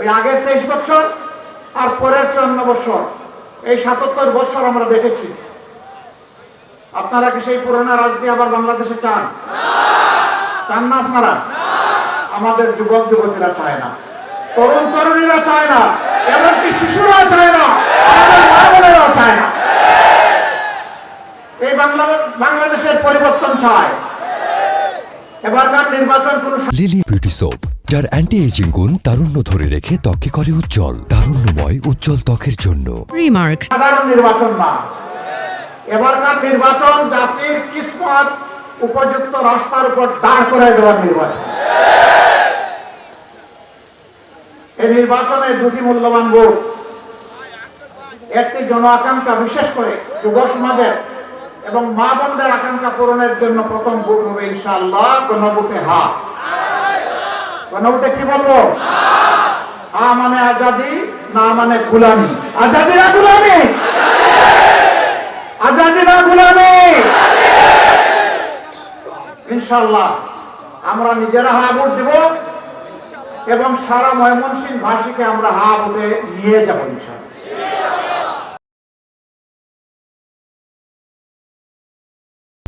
ওই আগের তেইশ বছর আর পরের চুয়ান্ন বছর এই সাতাত্তর বছর আমরা দেখেছি। আপনারা কি সেই পুরোনো রাজনীতি আবার বাংলাদেশে চান? চান না আপনারা? আমাদের যুবক যুবতীরা চায় না। তরুণ তরুণীরা চায় না। এমনকি শিশুরা চায় না। আমাদের চায় না। এই বাংলা বাংলাদেশের পরিবর্তন চায়। লিলি বিউটি সোপ যার অ্যান্টি এজিং গুণ তারুণ্য ধরে রেখে ত্বকে করে উজ্জ্বল তারুণ্যময় উজ্জ্বল ত্বকের জন্য। Remark. সাধারণ নির্বাচন না। এবারকার নির্বাচন জাতির কিসমত উপযুক্ত রাস্তার উপর দাঁড় করে দেওয়ার নির্বাচন। এই নির্বাচনে দুটি মূল্যবান ভোট। একটি জন আকাঙ্ক্ষা বিশেষ করে যুব সমাজের এবং মা বোনদের আকাঙ্ক্ষা পূরণের জন্য প্রথম ভোট হবে ইনশাআল্লাহ গণভোটে হা। গণভোটে কি বলব? হা মানে আজাদি, না মানে গুলামি। আজাদি না গুলামি? আজাদি না গুলামি? ইনশাল্লাহ আমরা নিজেরা হা ভোট দিব এবং সারা ময়মনসিংহ ভাষীকে আমরা হা ভোটে নিয়ে যাব ইনশাল্লাহ